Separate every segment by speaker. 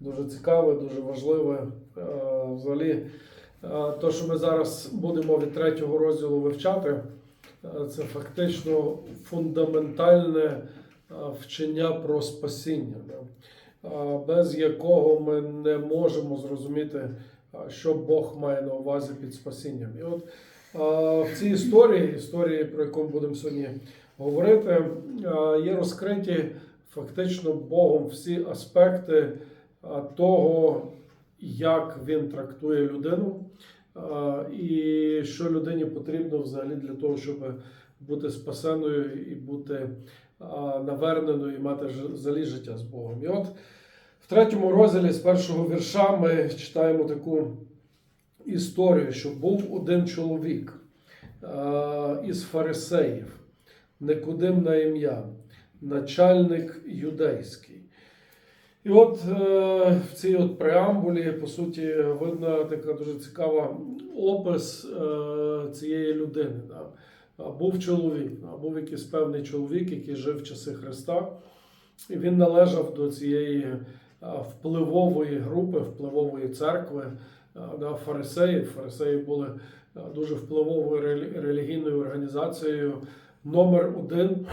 Speaker 1: Дуже цікаве, дуже важливе. Е, Взагалі, те, що ми зараз будемо від третього розділу вивчати, е, це фактично фундаментальне е, вчення про спасіння, без якого ми не можемо зрозуміти, що Бог має на увазі під спасінням. І от в цій історії, історії, про яку ми будемо сьогодні говорити, є розкриті фактично Богом всі аспекти того, як він трактує людину, і що людині потрібно взагалі для того, щоб бути спасеною і бути наверненою і мати взагалі життя з Богом. І от в третьому розділі з першого вірша ми читаємо таку історію, що був один чоловік із фарисеїв, Никодим на ім'я, начальник юдейський. І от е, в цій от преамбулі, по суті, видно така дуже цікава опис е, цієї людини. Був чоловік, був якийсь певний чоловік, який жив в часи Христа, і він належав до цієї впливової групи, впливової церкви фарисеїв. Фарисеї були дуже впливовою релігійною організацією номер один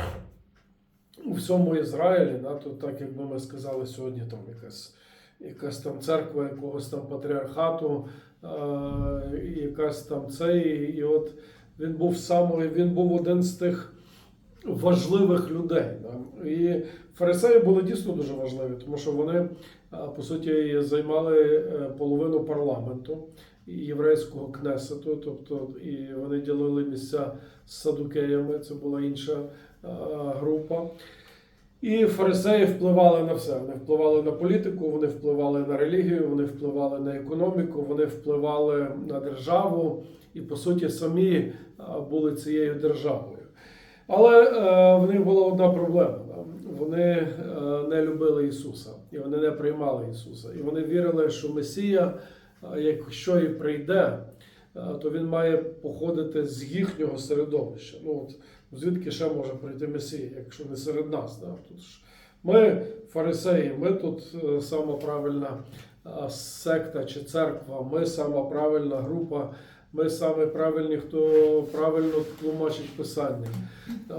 Speaker 1: у всьому Ізраїлі, да, то так якби ми сказали сьогодні, там якась, якась там церква якогось там патріархату, е, якась там цей, і от він був самий, він був один з тих важливих людей. Да. І фарисеї були дійсно дуже важливі, тому що вони, е, по суті, займали е, половину парламенту єврейського кнесету, тобто і вони ділили місця з садукеями, це була інша група. І фарисеї впливали на все. Вони впливали на політику, вони впливали на релігію, вони впливали на економіку, вони впливали на державу і, по суті, самі були цією державою. Але е, в них була одна проблема. Вони е, не любили Ісуса, і вони не приймали Ісуса. І вони вірили, що Месія, е, якщо і прийде, е, то він має походити з їхнього середовища. Ну, от, звідки ще може прийти Месія, якщо не серед нас? Да? Тут ж ми, фарисеї, ми тут е, сама правильна е, секта чи церква, ми сама правильна група, ми саме правильні, хто правильно тлумачить писання.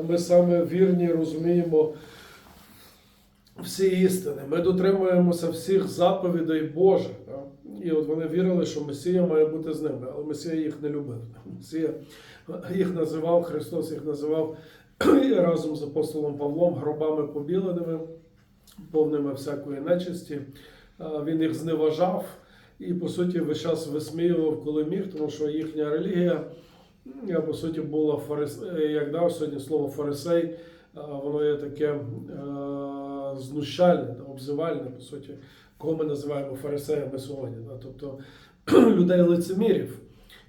Speaker 1: Ми саме вірні розуміємо всі істини. Ми дотримуємося всіх заповідей Божих. І от вони вірили, що Месія має бути з ними, але Месія їх не любив. Месія їх називав, Христос їх називав разом з апостолом Павлом гробами побіленими, повними всякої нечисті. Він їх зневажав і, по суті, весь час висміював, коли міг, тому що їхня релігія, по суті, була фарис... е, як дав сьогодні слово фарисей, воно є таке е, знущальне, обзивальне, по суті, кого ми називаємо фарисеями сьогодні. Тобто людей лицемірів,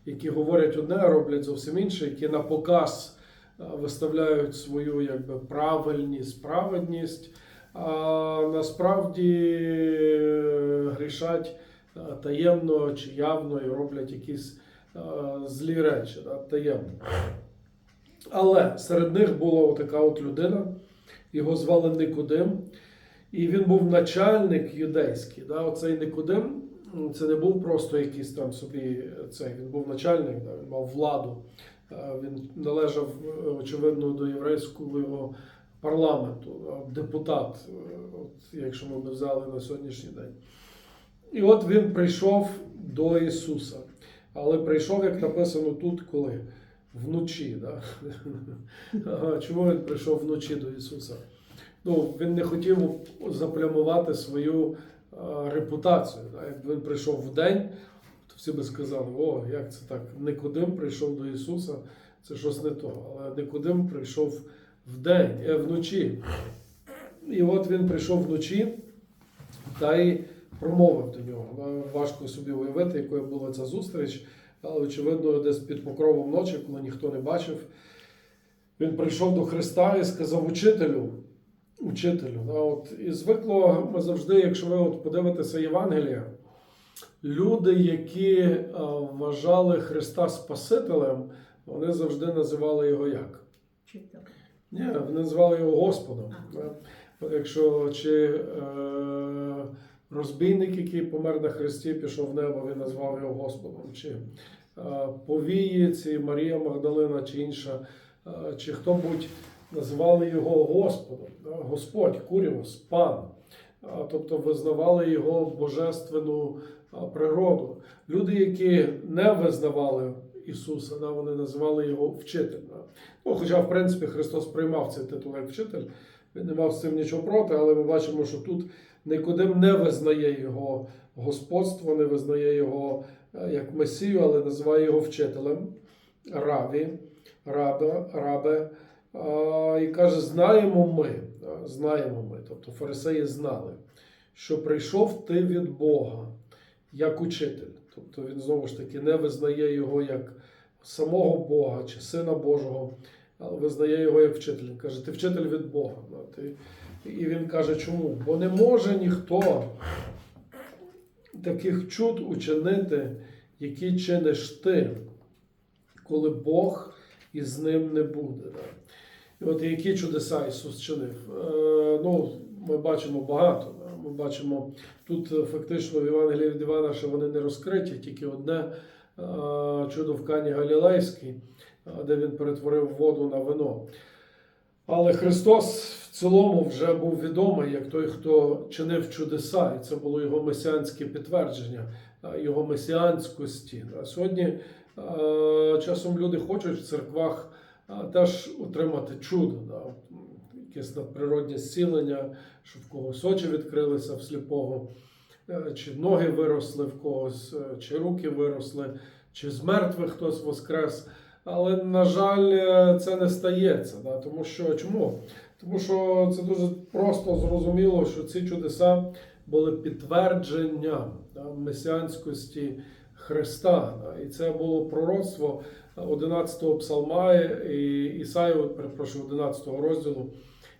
Speaker 1: які говорять одне, а роблять зовсім інше, які на показ виставляють свою якби, правильність, праведність, а насправді е, грішать таємно чи явно і роблять якісь злі речі таємно. Але серед них була така от людина, його звали Никодим, і він був начальник юдейський. Да? Оцей Никодим це не був просто якийсь там собі е, цей, він був начальник, да? він мав владу. Е, Він належав, е, очевидно, до єврейського парламенту, депутат, от, якщо ми б взяли на сьогоднішній день. І от він прийшов до Ісуса. Але прийшов, як написано тут, коли? Вночі. Да? Чому він прийшов вночі до Ісуса? Ну, він не хотів заплямувати свою а, репутацію. Да? Якби він прийшов в день, то всі би сказали, о, як це так? Никодим прийшов до Ісуса, це щось не то. Але Никодим прийшов в день, е, вночі. І от він прийшов вночі та й промовив до нього. Важко собі уявити, якою була ця зустріч, але очевидно, десь під покровом ночі, коли ніхто не бачив, він прийшов до Христа і сказав учителю. Учителю, да, от, і звикло ми завжди, якщо ви от подивитеся Євангелія, люди, які е, вважали Христа Спасителем, вони завжди називали його як?
Speaker 2: Вчитель.
Speaker 1: Ні, вони називали його Господом. Да. Якщо чи е, розбійник, який помер на хресті, пішов в небо, він назвав його Господом. Чи е, повії, ці Марія Магдалина чи інша, е, чи хто-будь називали його Господом, Господь, Куріос, Пан. Тобто визнавали його божественну природу. Люди, які не визнавали Ісуса, вони називали його вчителем. Ну, хоча, в принципі, Христос приймав цей титул як вчитель, він не мав з цим нічого проти, але ми бачимо, що тут Никодим не визнає його господство, не визнає його е, як Месію, але називає його вчителем, раві, раба, рабе. І каже: знаємо ми, знаємо ми, тобто фарисеї знали, що прийшов ти від Бога як учитель. Тобто він знову ж таки не визнає його як самого Бога чи Сина Божого, але визнає його як вчитель. Він каже, ти вчитель від Бога. І він каже, чому? Бо не може ніхто таких чуд учинити, які чиниш ти, коли Бог із ним не буде. І от які чудеса Ісус чинив. Е, ну, ми бачимо багато. Ми бачимо тут е, фактично в Євангелії від Івана, що вони не розкриті, тільки одне е, чудо в Кані Галілейській, де він перетворив воду на вино. Але Христос в цілому вже був відомий як той, хто чинив чудеса, і це було його месіанське підтвердження, його месіанськості. А сьогодні часом люди хочуть в церквах теж отримати чудо, да? якесь надприроднє зцілення, щоб в когось очі відкрилися в сліпого, е, чи ноги виросли в когось, е, чи руки виросли, чи з мертвих хтось воскрес. Але, на жаль, е, це не стається. Да? Тому що чому? Тому що це дуже просто зрозуміло, що ці чудеса були підтвердженням да, месіанськості Христа. Да? І це було пророцтво 11-го псалма і Ісаю, перепрошую, 11-го розділу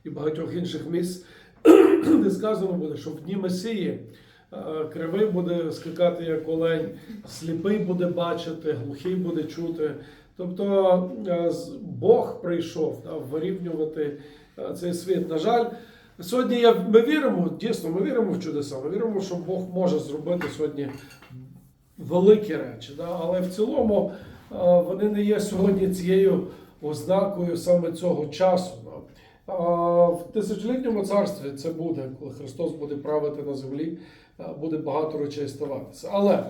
Speaker 1: і багатьох інших місць, де сказано буде, що в дні Месії е, кривий буде скакати як олень, сліпий буде бачити, глухий буде чути. Тобто е, Бог прийшов да, вирівнювати е, цей світ. На жаль, сьогодні я, ми віримо, дійсно, ми віримо в чудеса, ми віримо, що Бог може зробити сьогодні великі речі. Да? Але в цілому е, вони не є сьогодні цією ознакою саме цього часу. А В тисячолітньому царстві це буде, коли Христос буде правити на землі, буде багато речей ставатися. Але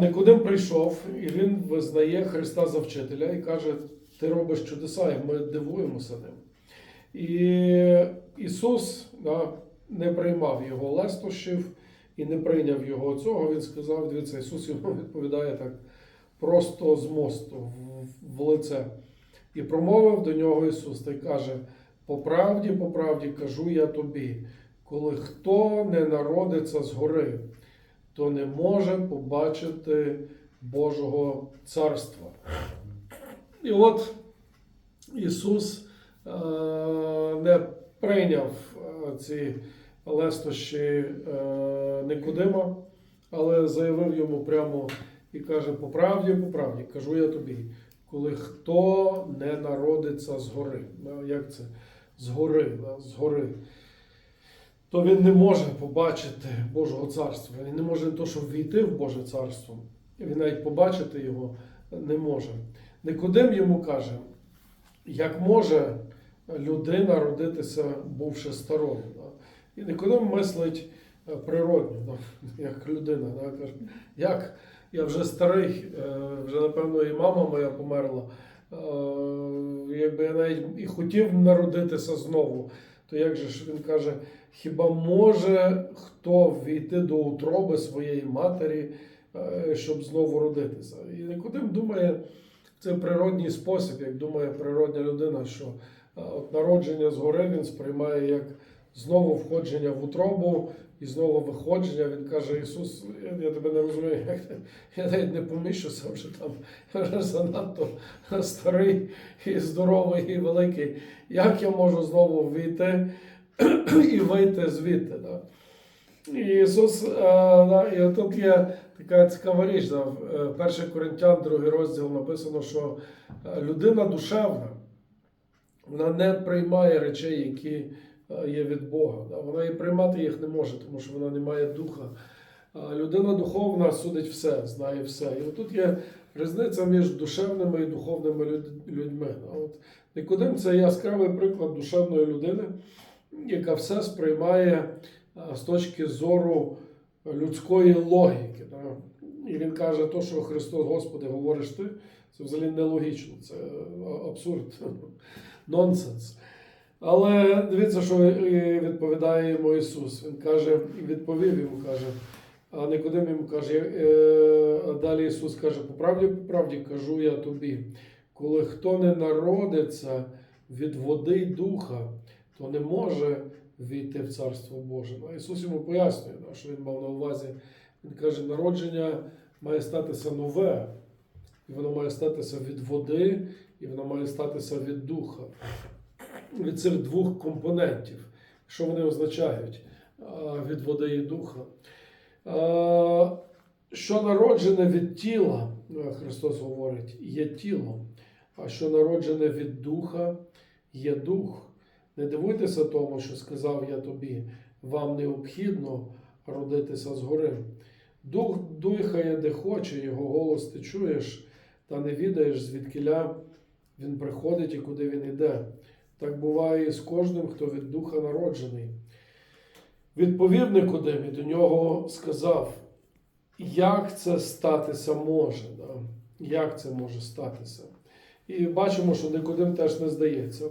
Speaker 1: Никодим прийшов і він визнає Христа за вчителя і каже: Ти робиш чудеса, і ми дивуємося ним. І Ісус не приймав його лестощів і не прийняв його цього. Він сказав: дивіться, Ісус йому відповідає так просто з мосту в, лице. І промовив до нього Ісус та й каже: По правді, по правді кажу я тобі, коли хто не народиться згори, то не може побачити Божого царства. І от Ісус е, не прийняв е, ці лестощі е, Никодима, але заявив йому прямо і каже: по правді, по правді, кажу я тобі, коли хто не народиться згори. Да, Як це? Згори, згори то він не може побачити Божого царства. Він не може не то, щоб війти в Боже царство, він навіть побачити його не може. Никодим йому каже, як може людина родитися, бувши старою. І Никодим мислить е, природньо, як людина. Каже, як я вже старий, е, вже напевно і мама моя померла. Е, Якби я навіть і хотів народитися знову, то як же ж він каже, хіба може хто війти до утроби своєї матері, е, щоб знову родитися? І Никодим думає, це природній спосіб, як думає природня людина, що от народження згори він сприймає як знову входження в утробу і знову виходження. Він каже: Ісус, я, тебе не розумію, як я навіть не поміщуся вже там, занадто старий і здоровий, і великий. Як я можу знову війти і вийти звідти? Да? І Ісус, е, да, і тут є така цікава річ. Да, в е, 1 Коринтян, другий розділ написано, що е, людина душевна, вона не приймає речей, які є від Бога. Вона і приймати їх не може, тому що вона не має духа. Людина духовна судить все, знає все. І тут є різниця між душевними і духовними людьми. От Никодим це яскравий приклад душевної людини, яка все сприймає з точки зору людської логіки. І він каже, то, що Христос, Господи, говориш ти, це взагалі нелогічно, це абсурд, нонсенс. Але дивіться, що відповідає йому Ісус. Він каже, відповів йому, каже, а Никодим йому каже, е, а далі Ісус каже, по правді, по правді кажу я тобі, коли хто не народиться від води й духа, то не може війти в Царство Боже. А Ісус йому пояснює, що він мав на увазі. Він каже, народження має статися нове, і воно має статися від води, і воно має статися від духа. Від цих двох компонентів. Що вони означають від води і духа? Що народжене від тіла, ну, Христос говорить, є тіло, а що народжене від духа, є дух. Не дивуйтеся тому, що сказав я тобі, вам необхідно родитися згори. Дух дихає, де хоче, його голос ти чуєш, та не відаєш, звідкиля він приходить і куди він іде. Так буває з кожним, хто від духа народжений. Відповів Никодим і до нього сказав, як це статися може? Да? Як це може статися? І бачимо, що Никодим теж не здається.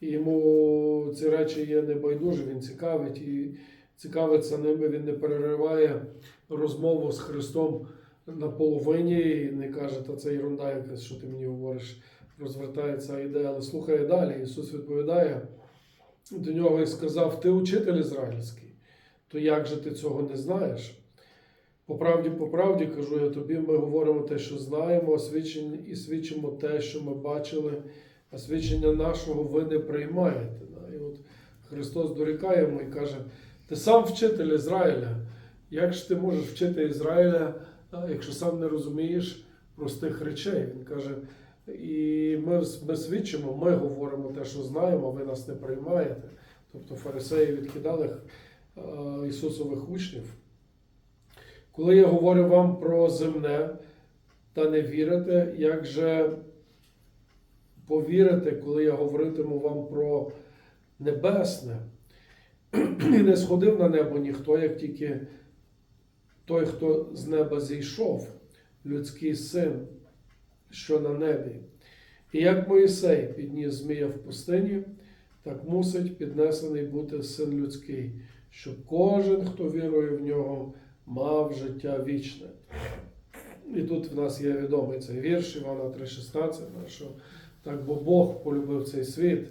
Speaker 1: Йому ці речі є небайдужі, він цікавить і цікавиться ними, він не перериває розмову з Христом на половині і не каже, та це ерунда якась, що ти мені говориш, розвертається ідея, але слухає далі. Ісус відповідає до нього і сказав: Ти учитель ізраїльський, то як же ти цього не знаєш? По правді, по правді кажу я тобі, ми говоримо те, що знаємо, і свідчимо те, що ми бачили, а свідчення нашого ви не приймаєте. І от Христос дорікає йому і каже: Ти сам вчитель Ізраїля. Як ж ти можеш вчити Ізраїля, якщо сам не розумієш простих речей? Він каже, і ми, ми свідчимо, ми говоримо те, що знаємо, ви нас не приймаєте. Тобто фарисеї відкидали е, Ісусових учнів. Коли я говорю вам про земне та не вірите, як же повірите, коли я говоритиму вам про небесне? І не сходив на небо ніхто, як тільки той, хто з неба зійшов, людський син, що на небі. І як Моїсей підніс змія в пустині, так мусить піднесений бути син людський, щоб кожен, хто вірує в нього, мав життя вічне. І тут в нас є відомий цей вірш Івана 3,16, що так бо Бог полюбив цей світ,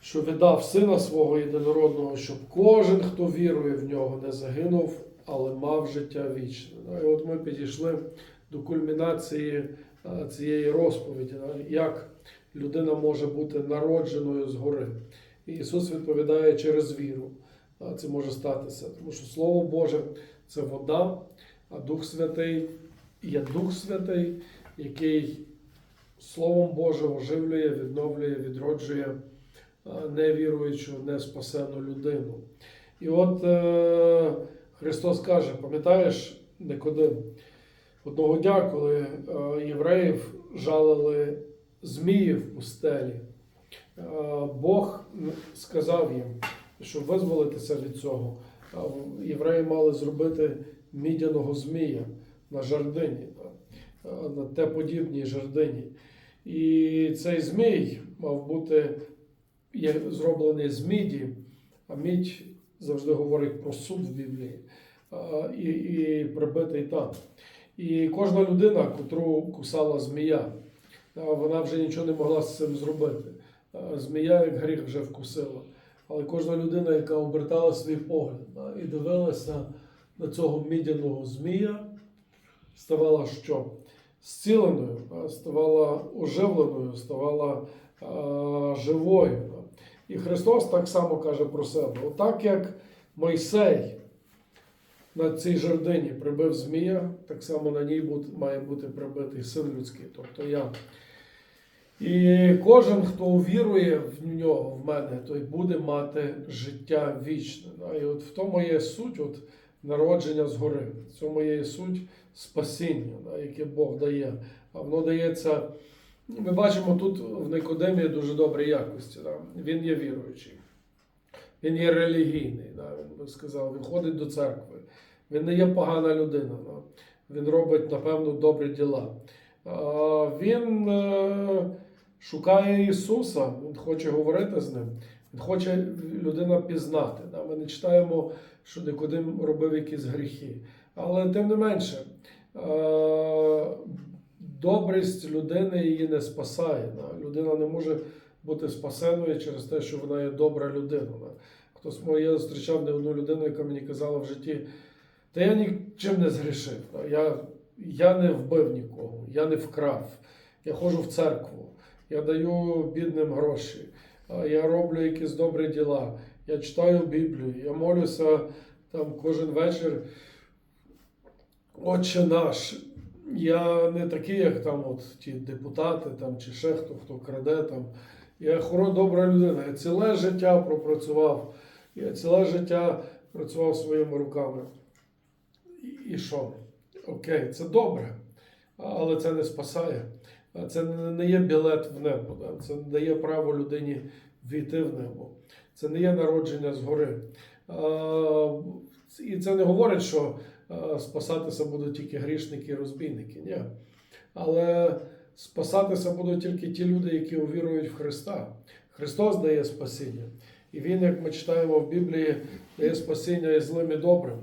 Speaker 1: що віддав сина свого єдинородного, щоб кожен, хто вірує в нього, не загинув, але мав життя вічне. І от ми підійшли до кульмінації цієї розповіді, як людина може бути народженою згори. Ісус відповідає через віру. Це може статися, тому що Слово Боже це вода, а Дух Святий є Дух Святий, який Словом Божим оживлює, відновлює, відроджує невіруючу, неспасену людину. І от е, Христос каже: пам'ятаєш, Никодим, одного дня, коли е, євреїв жалили змії в пустелі, е, Бог сказав їм, щоб визволитися від цього, е, євреї мали зробити мідяного змія на жердині, на те подібній жердині. І цей змій мав бути зроблений з міді, а мідь завжди говорить про суд в Біблії, і, і прибитий там. І кожна людина, котру кусала змія, вона вже нічого не могла з цим зробити. Змія, як гріх, вже вкусила. Але кожна людина, яка обертала свій погляд і дивилася на цього мідяного змія, ставала що? Зціленою, ставала оживленою, ставала живою. І Христос так само каже про себе: отак як Мойсей на цій жердині прибив змія, так само на ній має бути прибитий син людський, тобто я. І кожен, хто увірує в нього, в мене, той буде мати життя вічне. І от в тому є суть от, народження згори, в цьому є суть спасіння, яке Бог дає. А воно дається. Ми бачимо тут в Никодемі дуже добрі якості. Він є віруючий, він є релігійний, да? він би сказав, він ходить до церкви, він не є погана людина. Да? Він робить, напевно, добрі діла. Він е, шукає Ісуса, Він хоче говорити з ним, Він хоче людина пізнати. Да? Ми не читаємо, що Никодим робив якісь гріхи. Але тим не менше, е, добрість людини її не спасає. Да? Людина не може бути спасеною через те, що вона є добра людина. Хтось моє зустрічав не одну людину, яка мені казала в житті, та я нічим не згрішив. Я, я не вбив нікого, я не вкрав, я ходжу в церкву, я даю бідним гроші, я роблю якісь добрі діла, я читаю Біблію, я молюся там кожен вечір. Отче наш. Я не такий, як там от ті депутати там, чи ще хто, хто краде там. Я хоро добра людина. Я ціле життя пропрацював. Я ціле життя працював своїми руками. І- що? Окей, це добре, але це не спасає. Це не є білет в небо. Це не дає право людині війти в небо. Це не є народження згори. І це не говорить, що спасатися будуть тільки грішники і розбійники. Ні. Але спасатися будуть тільки ті люди, які увірують в Христа. Христос дає спасіння. І Він, як ми читаємо в Біблії, дає спасіння і злим і добрим,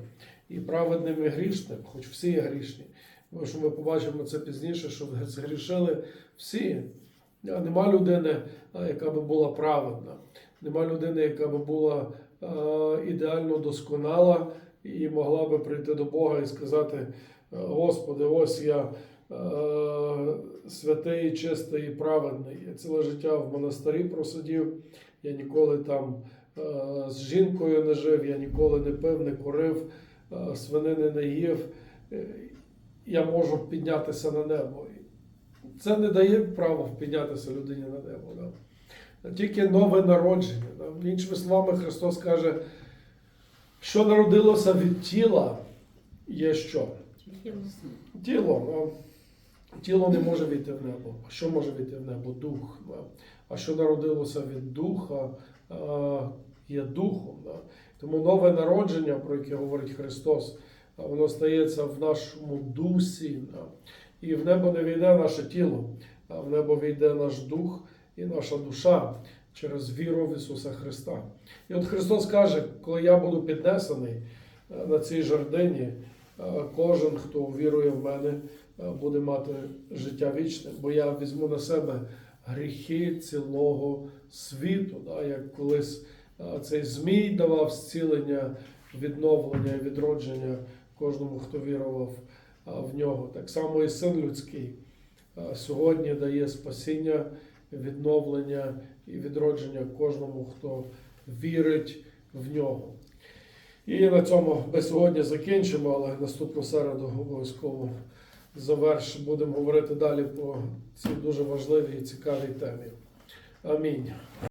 Speaker 1: і праведним і грішним, хоч всі є грішні. Тому що ми побачимо це пізніше, що згрішили всі. Нема людини, яка би була праведна, нема людини, яка би була ідеально досконала і могла би прийти до Бога і сказати: Господи, ось я святий, чистий і праведний. Я ціле життя в монастирі просидів, я ніколи там е, з жінкою не жив, я ніколи не пив, не курив, е, свинини не їв. Е, Я можу піднятися на небо. Це не дає права піднятися людині на небо. Да? Тільки нове народження. Да? Іншими словами, Христос каже, що народилося від тіла, є що? Тіло. ну, Тіло не може війти в небо. А що може війти в небо? Дух. да. А що народилося від духа, є духом. да. Тому нове народження, про яке говорить Христос, воно стається в нашому дусі. да. І в небо не війде наше тіло, а в небо війде наш дух і наша душа через віру в Ісуса Христа. І от Христос каже, коли я буду піднесений е, на цій жердині, е, кожен, хто вірує в мене, буде мати життя вічне, бо я візьму на себе гріхи цілого світу, да, як колись е, цей Змій давав зцілення, відновлення і відродження кожному, хто вірував е, в нього. Так само і син людський е, сьогодні дає спасіння, відновлення і відродження кожному, хто вірить в нього. І на цьому ми сьогодні закінчимо, але наступну середу обов'язково заверш будемо говорити далі по цій дуже важливій і цікавій темі. Амінь.